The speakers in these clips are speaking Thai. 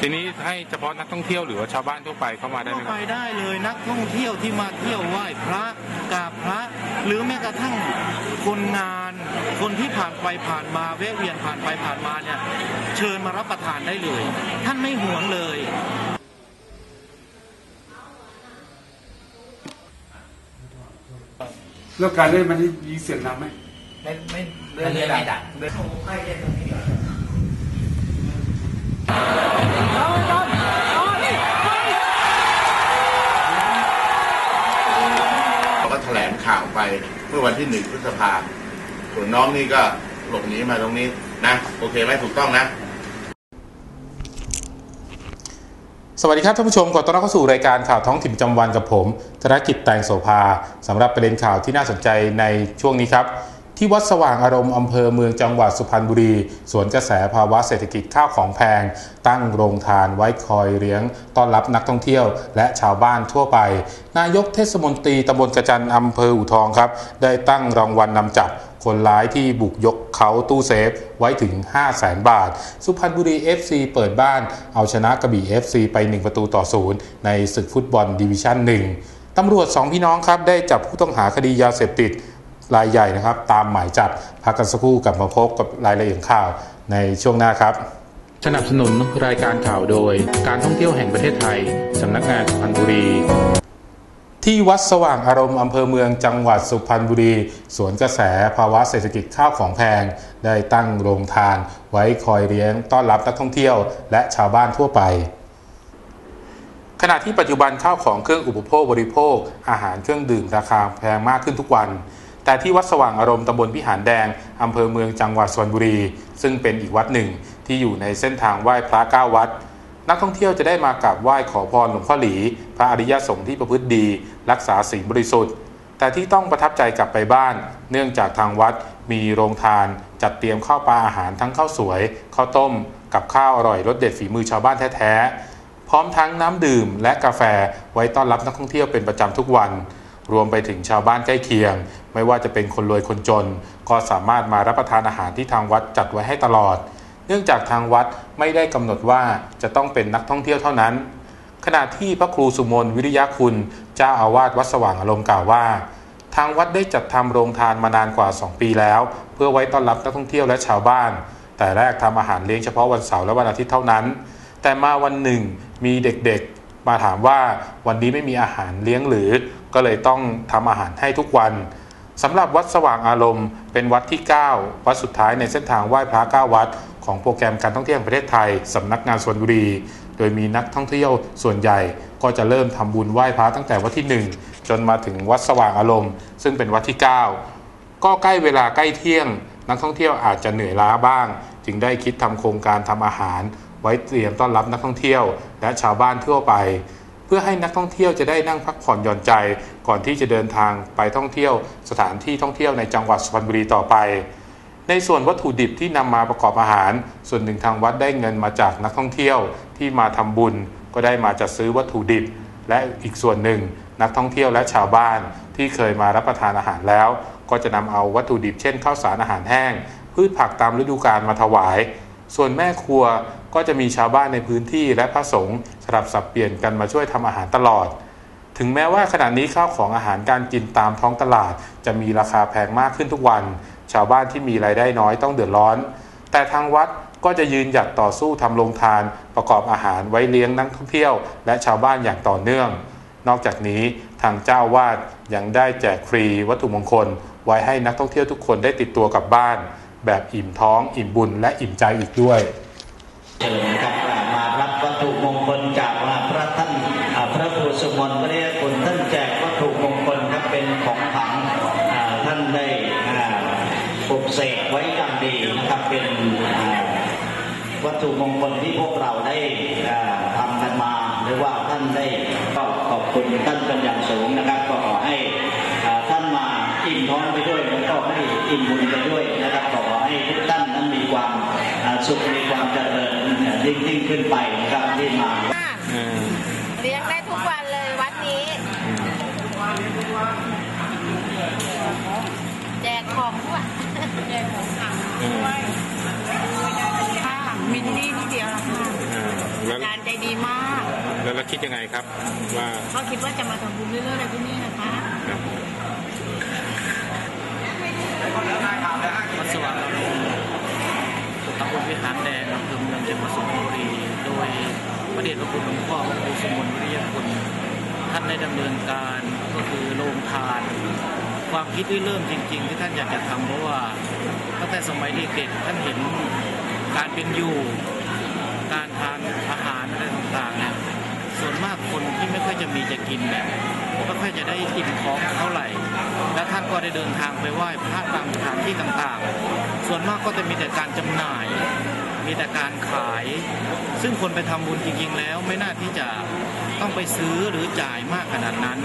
ทีนี้ให้เฉพาะนักท่องเที่ยวหรือว่าชาวบ้านทั่วไปเข้ามาได้ไหมก็คไปรับได้เลยนักท่องเที่ยวที่มาเที่ยวไหว้พระกราบพระ หรือแม้กระทั่งคนงาน คนที่ผ่านไปผ่านมาแวะเวียนผ่านไปผ่านมาเนี่ยเชิญมารับประทานได้เลย ท่านไม่หวงเลย แล้วการเล่นมันนี่มีเสียงดังไหม ไม่ไม่เรื่องนี้ไม่ดังเรา ถลงข่าวไปเมื่อวันที่หนึ่งพฤษภาส่วนน้องนี่ก็หลบหนีมาตรงนี้นะ โอเคไหมถูกต้องนะ สวัสดีครับท่านผู้ชมขอต้อนรับเข้าสู่รายการข่าวท้องถิ่นประจำวันกับผม ธนกิจแตงโสภาสำหรับประเด็นข่าวที่น่าสนใจในช่วงนี้ครับ ที่วัดสว่างอารมณ์อำเภอเมืองจังหวัดสุพรรณบุรี สวนกระแสภาวะเศรษฐกิจข้าวของแพง ตั้งโรงทานไว้คอยเลี้ยง ต้อนรับนักท่องเที่ยว และชาวบ้านทั่วไป นายกเทศมนตรีตำบลกระจันอำเภออู่ทองครับ ได้ตั้งรางวัลนนำจับคนร้ายที่บุกยกเขาตู้เซฟไว้ถึง 5 0 0แสนบาท สุพรรณบุรี FC เปิดบ้าน เอาชนะกระบี่ FC ไป 1 ประตูต่อศูนย์ในศึกฟุตบอลดิวิชั่น1ตำรวจ2พี่น้องครับได้จับผู้ต้องหาคดียาเสพติด รายใหญ่นะครับ ตามหมายจับพักกันสักครู่กลับมาพบกับรายละเอียดข่าวในช่วงหน้าครับ สนับสนุนรายการข่าวโดย การท่องเที่ยวแห่งประเทศไทยสำนักงานสุพรรณบุรีที่วัดสว่างอารมณ์อำเภอเมืองจังหวัดสุพรรณบุรี สวนกระแสภาวะเศรษฐกิจข้าวของแพง ได้ตั้งโรงทาน ไว้คอยเลี้ยงต้อนรับนักท่องเที่ยว และชาวบ้านทั่วไป ขณะที่ปัจจุบันข้าวของเครื่องอุปโภคบริโภค อาหารเครื่องดื่มราคาแพงมากขึ้นทุกวัน แต่ที่วัดสว่างอารมณ์ตำบลพิหารแดงอำเภอเมืองจังหวัดสุพรรณบุรี ซึ่งเป็นอีกวัดหนึ่งที่อยู่ในเส้นทางไหว้พระเก้าวัด นักท่องเที่ยวจะได้มากราบไหว้ขอพรหลวงพ่อหลี พระอริยสงฆ์ที่ประพฤติดี รักษาศีลบริสุทธิ์ แต่ที่ต้องประทับใจกลับไปบ้าน เนื่องจากทางวัดมีโรงทาน จัดเตรียมข้าวปลาอาหารทั้งข้าวสวยข้าวต้ม กับข้าวอร่อยรสเด็ดฝีมือชาวบ้านแท้ๆพร้อมทั้งน้ำดื่มและกาแฟไว้ต้อนรับนักท่องเที่ยวเป็นประจำทุกวัน รวมไปถึงชาวบ้านใกล้เคียง ไม่ว่าจะเป็นคนรวยคนจน ก็สามารถมารับประทานอาหารที่ทางวัดจัดไว้ให้ตลอด เนื่องจากทางวัดไม่ได้กำหนดว่าจะต้องเป็นนักท่องเที่ยวเท่านั้น ขณะที่พระครูสุมนวิริยะคุณเจ้าอาวาสวัดสว่างอารมณ์กล่าวว่า ทางวัดได้จัดทำโรงทานมานานกว่า 2 ปีแล้ว เพื่อไว้ต้อนรับนักท่องเที่ยวและชาวบ้าน แต่แรกทำอาหารเลี้ยงเฉพาะวันเสาร์และวันอาทิตย์เท่านั้น แต่มาวันหนึ่งมีเด็กๆ มาถามว่าวันนี้ไม่มีอาหารเลี้ยงหรือ ก็เลยต้องทำอาหารให้ทุกวันสำหรับวัดสว่างอารมณ์เป็นวัดที่ 9 วัดสุดท้ายในเส้นทางไหว้พระ9วัด ของโปรแกรมการท่องเที่ยวแห่งประเทศไทยสำนักงานสวนบุรี โดยมีนักท่องเที่ยวส่วนใหญ่ก็จะเริ่มทำบุญไหว้พระตั้งแต่วัดที่ 1 จนมาถึงวัดสว่างอารมณ์ ซึ่งเป็นวัดที่ 9 ก็ใกล้เวลาใกล้เที่ยง นักท่องเที่ยวอาจจะเหนื่อยล้าบ้าง จึงได้คิดทำโครงการทำอาหาร ไว้เตรียมต้อนรับนักท่องเที่ยว และชาวบ้านทั่วไป เพื่อให้นักท่องเที่ยวจะได้นั่งพักผ่อนหย่อนใจ ก่อนที่จะเดินทางไปท่องเที่ยว สถานที่ท่องเที่ยวในจังหวัดสุพรรณบุรีต่อไป ในส่วนวัตถุดิบที่นำมาประกอบอาหาร ส่วนหนึ่งทางวัดได้เงินมาจากนักท่องเที่ยวที่มาทำบุญ ก็ได้มาจัดซื้อวัตถุดิบ และอีกส่วนหนึ่ง นักท่องเที่ยวและชาวบ้านที่เคยมารับประทานอาหารแล้ว ก็จะนำเอาวัตถุดิบเช่นข้าวสารอาหารแห้งพืชผักตามฤดูกาลมาถวาย ส่วนแม่ครัว ก็จะมีชาวบ้านในพื้นที่และพระสงฆ์สลับสับเปลี่ยนกันมาช่วยทำอาหารตลอด ถึงแม้ว่าขณะนี้ข้าวของอาหารการกินตามท้องตลาด จะมีราคาแพงมากขึ้นทุกวัน ชาวบ้านที่มีรายได้น้อยต้องเดือดร้อน แต่ทางวัดก็จะยืนหยัดต่อสู้ทำโรงทาน ประกอบอาหารไว้เลี้ยงนักท่องเที่ยว และชาวบ้านอย่างต่อเนื่อง นอกจากนี้ทางเจ้าวาดยังได้แจกฟรีวัตถุมงคล ไว้ให้นักท่องเที่ยวทุกคนได้ติดตัวกลับบ้าน แบบอิ่มท้อง อิ่มบุญและอิ่มใจอีกด้วย เชิญนะครับมารับวัตถุมงคลจากพระท่านพระครูสมนวิริยคุณท่านแจกวัตถุมงคลครับเป็นของขลังท่านได้ปลุกเสกไว้อย่างดีนะครับเป็นวัตถุมงคลที่พวกเราได้ทำกันมาหรือว่าท่านได้ก็ขอบคุณท่านเป็นอย่างสูงนะครับก็ขอให้ท่านมาอิ่มท้องไปด้วยแล้วก็ให้อิ่มบุญไปด้วยนะครับขอให้ทุกท่าน สุขมีความเจริญยิ่งยิ่งขึ้นไปนะครับที่มาเลี้ยงได้ทุกวันเลยวัดนี้ แจกของด้วยแจกของค่ะด้วยค่ะมินนี่นี่เดียวละค่ะแล้วจานใจดีมาก แล้วเราคิดยังไงครับ ว่าก็คิดว่าจะมาทำบุญเรื่อยๆในที่นี่นะคะครับวัดสว่างอารมณ์ ตำบลวิหารแดงอำเภอเมืองจังหวัดสุพรรณบุรี โดยพระเดชพระคุณหลวงพ่อพระครูสมนวิริยคุณท่านได้ดำเนินการก็คือโรงทาน ความคิดที่เริ่มจริง ๆ ที่ท่านอยากจะทำเพราะว่าตั้งแต่สมัยเด็กๆท่านเห็นการเป็นอยู่ การทานอาหารอะไรต่างๆเนี่ยส่วนมากคนที่ไม่ค่อยจะมีจะกินเนี่ยไม่ค่อยจะได้อิ่มท้อง ก็ได้เดินทางไปไหว้พระตามสถานที่ต่างๆ ส่วนมากก็จะมีแต่การจำหน่าย มีแต่การขาย ซึ่งคนไปทำบุญจริงๆแล้วไม่น่าที่จะต้องไปซื้อหรือจ่ายมากขนาดนั้น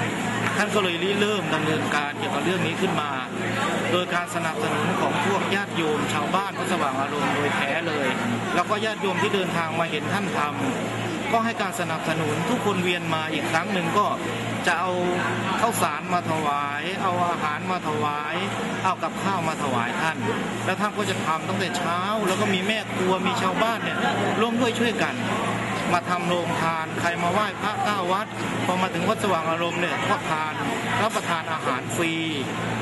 ท่านก็เลยริเริ่มดำเนินการเกี่ยวกับเรื่องนี้ขึ้นมา โดยการสนับสนุนของพวกญาติโยมชาวบ้านวัดสว่างอารมณ์โดยแท้เลย แล้วก็ญาติโยมที่เดินทางมาเห็นท่านทำ ก็ให้การสนับสนุนทุกคนเวียนมาอีกครั้งหนึ่งก็จะเอาข้าวสารมาถวาย เอาอาหารมาถวาย เอากับข้าวมาถวายท่าน แล้วท่านก็จะทำตั้งแต่เช้า แล้วก็มีแม่ครัวมีชาวบ้านเนี่ยร่วมด้วยช่วยกัน มาทำโรงทาน ใครมาไหว้พระเก้าวัด พอมาถึงวัดสว่างอารมณ์เนี่ยก็ทาน รับประทานอาหารฟรี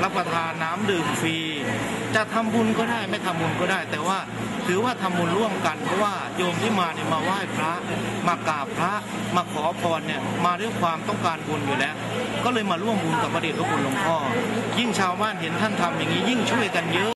รับประทานน้ำดื่มฟรี จะทำบุญก็ได้ไม่ทำบุญก็ได้ แต่ว่าถือว่าทำบุญร่วมกัน เพราะว่าโยมที่มาเนี่ยมาไหว้พระ มากราบพระ มาขอพรเนี่ยมาด้วยความต้องการบุญอยู่แล้ว ก็เลยมาร่วมบุญกับพระเดชพระคุณหลวงพ่อ ยิ่งชาวบ้านเห็นท่านทำอย่างนี้ยิ่งช่วยกันเยอะ